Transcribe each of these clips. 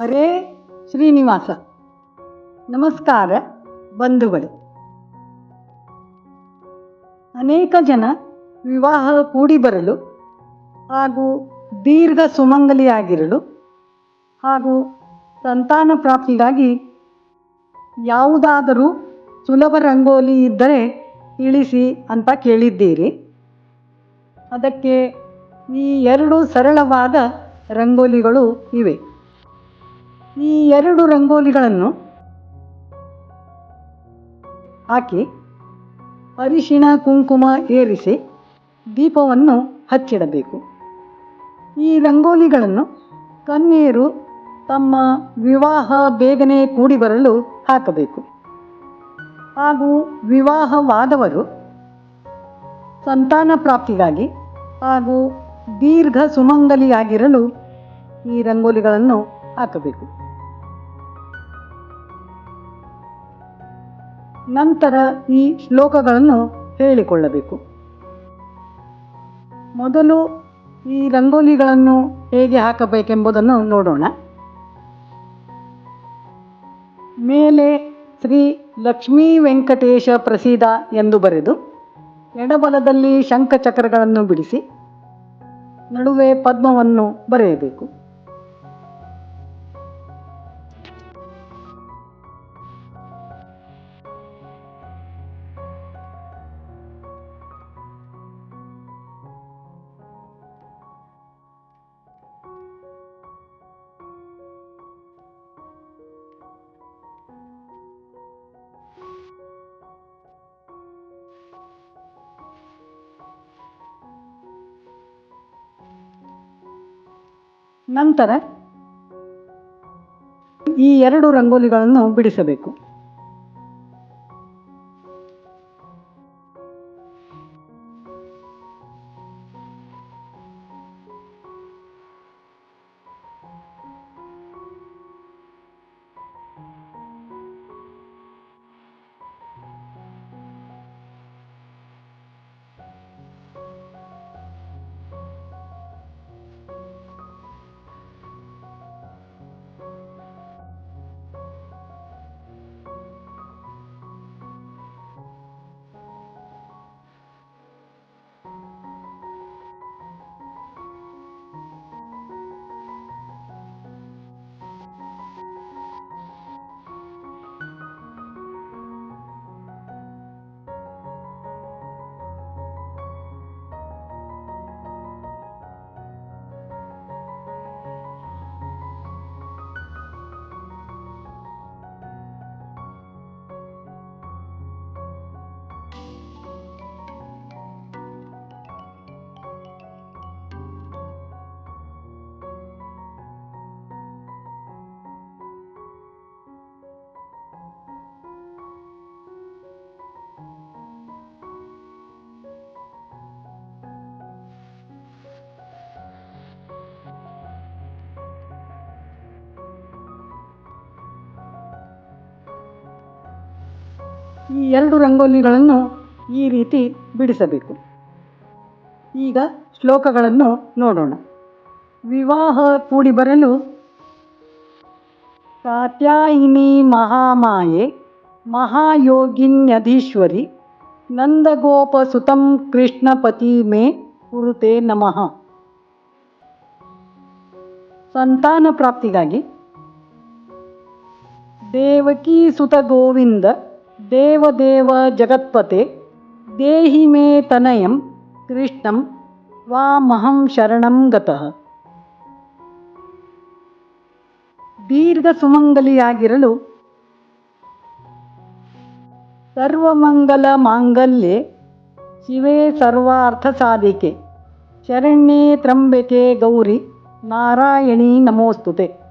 ಹರೇ ಶ್ರೀನಿವಾಸ. ನಮಸ್ಕಾರ ಬಂಧುಗಳು. ಅನೇಕ ಜನ ವಿವಾಹ ಕೂಡಿ ಬರಲು ಹಾಗೂ ದೀರ್ಘ ಸುಮಂಗಲಿಯಾಗಿರಲು ಹಾಗೂ ಸಂತಾನ ಪ್ರಾಪ್ತಿಗಾಗಿ ಯಾವುದಾದರೂ ಸುಲಭ ರಂಗೋಲಿ ಇದ್ದರೆ ತಿಳಿಸಿ ಅಂತ ಕೇಳಿದ್ದೀರಿ. ಅದಕ್ಕೆ ಈ ಎರಡು ಸರಳವಾದ ರಂಗೋಲಿಗಳು ಇವೆ. ಈ ಎರಡು ರಂಗೋಲಿಗಳನ್ನು ಹಾಕಿ ಅರಿಶಿಣ ಕುಂಕುಮ ಏರಿಸಿ ದೀಪವನ್ನು ಹಚ್ಚಿಡಬೇಕು. ಈ ರಂಗೋಲಿಗಳನ್ನು ಕನ್ಯೆಯರು ತಮ್ಮ ವಿವಾಹ ಬೇಗನೆ ಕೂಡಿ ಬರಲು ಹಾಕಬೇಕು. ಹಾಗೂ ವಿವಾಹವಾದವರು ಸಂತಾನ ಪ್ರಾಪ್ತಿಗಾಗಿ ಹಾಗೂ ದೀರ್ಘ ಸುಮಂಗಲಿಯಾಗಿರಲು ಈ ರಂಗೋಲಿಗಳನ್ನು ಹಾಕಬೇಕು. ನಂತರ ಈ ಶ್ಲೋಕಗಳನ್ನು ಹೇಳಿಕೊಳ್ಳಬೇಕು. ಮೊದಲು ಈ ರಂಗೋಲಿಗಳನ್ನು ಹೇಗೆ ಹಾಕಬೇಕೆಂಬುದನ್ನು ನೋಡೋಣ. ಮೇಲೆ ಶ್ರೀ ಲಕ್ಷ್ಮೀ ವೆಂಕಟೇಶ ಪ್ರಸೀದ ಎಂದು ಬರೆದು, ಎಡಬಲದಲ್ಲಿ ಶಂಖಚಕ್ರಗಳನ್ನು ಬಿಡಿಸಿ, ನಡುವೆ ಪದ್ಮವನ್ನು ಬರೆಯಬೇಕು. ನಂತರ ಈ ಎರಡು ರಂಗೋಲಿಗಳನ್ನು ಬಿಡಿಸಬೇಕು. ಈ ಎರಡು ರಂಗೋಲಿಗಳನ್ನು ಈ ರೀತಿ ಬಿಡಿಸಬೇಕು. ಈಗ ಶ್ಲೋಕಗಳನ್ನು ನೋಡೋಣ. ವಿವಾಹ ಕೂಡಿ ಬರಲು ಕಾತ್ಯಾಯಿನಿ ಮಹಾಮಾಯೆ, ಮಹಾಯೋಗಿನ್ಯಧೀಶ್ವರಿ, ನಂದಗೋಪಸುತಂ ಕೃಷ್ಣಪತಿ ಮೇ ಕುರುತೆ ನಮಃ. ಸಂತಾನ ಪ್ರಾಪ್ತಿಗಾಗಿ ದೇವಕೀ ಸುತ ಗೋವಿಂದ ದೇವದೇವ ಜಗತ್ಪತೆ ದೇಹಿ ಮೇ ತನಯಂ ಕೃಷ್ಣಂ ವಾಮಹಂ ಶರಣಂ ಗತಃ. ದೀರ್ಘ ಸುಮಂಗಲಿಯಾಗಿರಲು ಸರ್ವಮಂಗಲ ಮಾಂಗಲ್ಯೆ ಶಿವೇ ಸರ್ವಾರ್ಥ ಸಾಧಿಕೆ. ಶರಣ್ಯೇ ತ್ರಂಬಿಕೆ ಗೌರಿ ನಾರಾಯಣಿ ನಮೋಸ್ತುತೆ.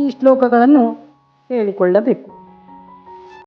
ಈ ಶ್ಲೋಕಗಳನ್ನು ಹೇಳಿಕೊಳ್ಳಬೇಕು.